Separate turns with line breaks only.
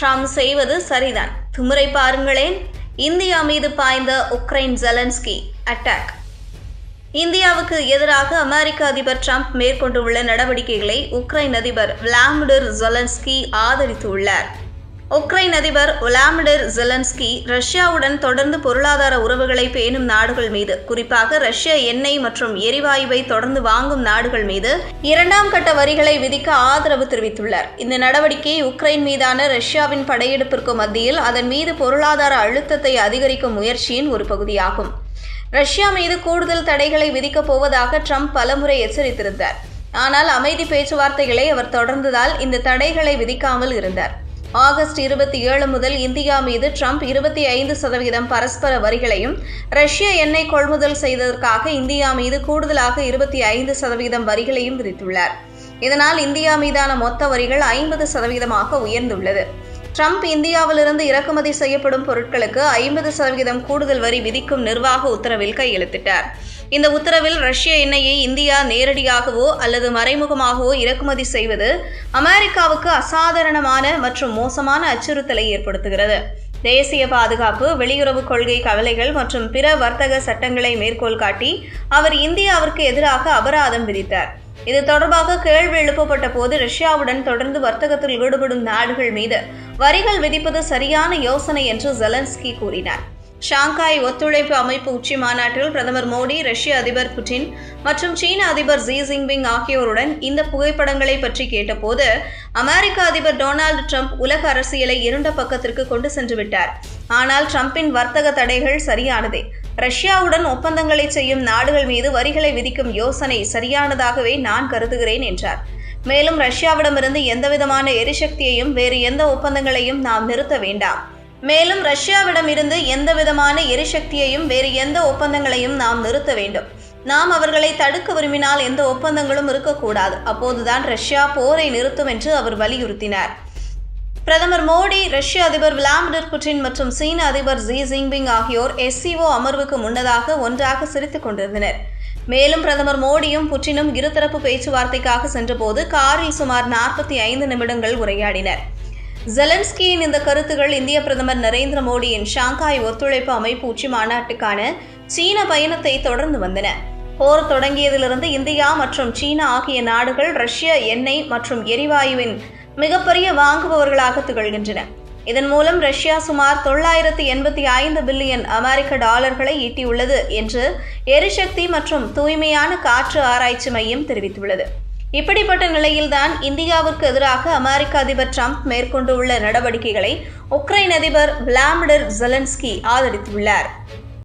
Trump செய்வது சரிதான். திமுறை பாருங்களேன். இந்தியா மீது பாய்ந்த உக்ரைன் ஜெலன்ஸ்கி அட்டாக் இந்தியாவுக்கு எதிராக அமெரிக்க அதிபர் ட்ரம்ப் மேற்கொண்டுள்ள நடவடிக்கைகளை உக்ரைன் அதிபர் விளாடிமிர் ஜெலன்ஸ்கி ஆதரித்துள்ளார். உக்ரைன் அதிபர் விளாடிமிர் ஜெலன்ஸ்கி ரஷ்யாவுடன் தொடர்ந்து பொருளாதார உறவுகளை பேணும் நாடுகள் மீது குறிப்பாக ரஷ்ய எண்ணெய் மற்றும் எரிவாயுவை தொடர்ந்து வாங்கும் நாடுகள் மீது இரண்டாம் கட்ட வரிகளை விதிக்க ஆதரவு தெரிவித்துள்ளார். இந்த நடவடிக்கை உக்ரைன் மீதான ரஷ்யாவின் படையெடுப்பிற்கு மத்தியில் அதன் மீது பொருளாதார அழுத்தத்தை அதிகரிக்கும் முயற்சியின் ஒரு பகுதியாகும். ரஷ்யா மீது கூடுதல் தடைகளை விதிக்கப் போவதாக ட்ரம்ப் பலமுறை எச்சரித்திருந்தார். ஆனால் அமைதி பேச்சுவார்த்தைகளை அவர் தொடர்ந்ததால் இந்த தடைகளை விதிக்காமல் இருந்தார். ஆகஸ்ட் இருபத்தி ஏழு முதல் இந்தியா மீது ட்ரம்ப் இருபத்தி ஐந்து சதவீதம் பரஸ்பர வரிகளையும் ரஷ்ய எண்ணெய் கொள்முதல் செய்ததற்காக இந்தியா மீது கூடுதலாக இருபத்தி ஐந்து சதவீதம் வரிகளையும் விதித்துள்ளார். இதனால் இந்தியா மீதான மொத்த வரிகள் ஐம்பது சதவீதமாக உயர்ந்துள்ளது. ட்ரம்ப் இந்தியாவிலிருந்து இறக்குமதி செய்யப்படும் பொருட்களுக்கு ஐம்பது சதவீதம் கூடுதல் வரி விதிக்கும் நிர்வாக உத்தரவில் கையெழுத்திட்டார். இந்த உத்தரவில் ரஷ்ய எண்ணெயை இந்தியா நேரடியாகவோ அல்லது மறைமுகமாகவோ இறக்குமதி செய்வது அமெரிக்காவுக்கு அசாதாரணமான மற்றும் மோசமான அச்சுறுத்தலை ஏற்படுத்துகிறது. தேசிய பாதுகாப்பு வெளியுறவு கொள்கை கவலைகள் மற்றும் பிற வர்த்தக சட்டங்களை மேற்கோள் காட்டி அவர் இந்தியாவிற்கு எதிராக அபராதம் விதித்தார். இது தொடர்பாக கேள்வி எழுப்பப்பட்ட போது ரஷ்யாவுடன் தொடர்ந்து வர்த்தகத்தில் ஈடுபடும் நாடுகள் மீது வரிகள் விதிப்பது சரியான யோசனை என்று ஜெலன்ஸ்கி கூறினார். ஷாங்காய் ஒத்துழைப்பு அமைப்பு உச்சி மாநாட்டில் பிரதமர் மோடி ரஷ்ய அதிபர் புட்டின் மற்றும் சீன அதிபர் ஜி ஜின்பிங் ஆகியோருடன் இந்த புகைப்படங்களை பற்றி கேட்டபோது அமெரிக்க அதிபர் டொனால்டு ட்ரம்ப் உலக அரசியலை இருண்ட பக்கத்திற்கு கொண்டு சென்று விட்டார். ஆனால் ட்ரம்பின் வர்த்தக தடைகள் சரியானதே. ரஷ்யாவுடன் ஒப்பந்தங்களை செய்யும் நாடுகள் மீது வரிகளை விதிக்கும் யோசனை சரியானதாகவே நான் கருதுகிறேன் என்றார். மேலும் ரஷ்யாவிடமிருந்து எந்தவிதமான எரிசக்தியையும் வேறு எந்த ஒப்பந்தங்களையும் நாம் நிறுத்த வேண்டாம். மேலும் ரஷ்யாவிடம் இருந்து எந்த விதமான எரிசக்தியையும் வேறு எந்த ஒப்பந்தங்களையும் நாம் நிறுத்த வேண்டும். நாம் அவர்களை தடுக்க விரும்பினால் எந்த ஒப்பந்தங்களும் இருக்கக்கூடாது. அப்போதுதான் ரஷ்யா போரை நிறுத்தும் என்று அவர் வலியுறுத்தினார். பிரதமர் மோடி ரஷ்ய அதிபர் விளாடிமிர் புட்டின் மற்றும் சீன அதிபர் ஜி ஜின்பிங் ஆகியோர் எஸ்சிஓ அமர்வுக்கு முன்னதாக ஒன்றாக சிரித்துக் கொண்டிருந்தனர். மேலும் பிரதமர் மோடியும் புட்டினும் இருதரப்பு பேச்சுவார்த்தைக்காக சென்றபோது காரில் சுமார் நாற்பத்தி ஐந்து நிமிடங்கள் உரையாடினர். ஜெலன்ஸ்கியின் இந்த கருத்துகள் இந்திய பிரதமர் நரேந்திர மோடியின் ஷாங்காய் ஒத்துழைப்பு அமைப்பு உச்சி மாநாட்டுக்கான சீன பயணத்தை தொடர்ந்து வந்தன. போர் தொடங்கியதிலிருந்து இந்தியா மற்றும் சீனா ஆகிய நாடுகள் ரஷ்ய எண்ணெய் மற்றும் எரிவாயுவின் மிகப்பெரிய வாங்குபவர்களாக திகழ்கின்றன. இதன் மூலம் ரஷ்யா சுமார் தொள்ளாயிரத்து எண்பத்தி ஐந்து பில்லியன் அமெரிக்க டாலர்களை ஈட்டியுள்ளது என்று எரிசக்தி மற்றும் தூய்மையான காற்று ஆராய்ச்சி மையம் தெரிவித்துள்ளது. இப்படிப்பட்ட நிலையில்தான் இந்தியாவிற்கு எதிராக அமெரிக்க அதிபர் ட்ரம்ப் மேற்கொண்டுள்ள நடவடிக்கைகளை உக்ரைன் அதிபர் விளாடிமிர் ஜெலன்ஸ்கி ஆதரித்துள்ளார்.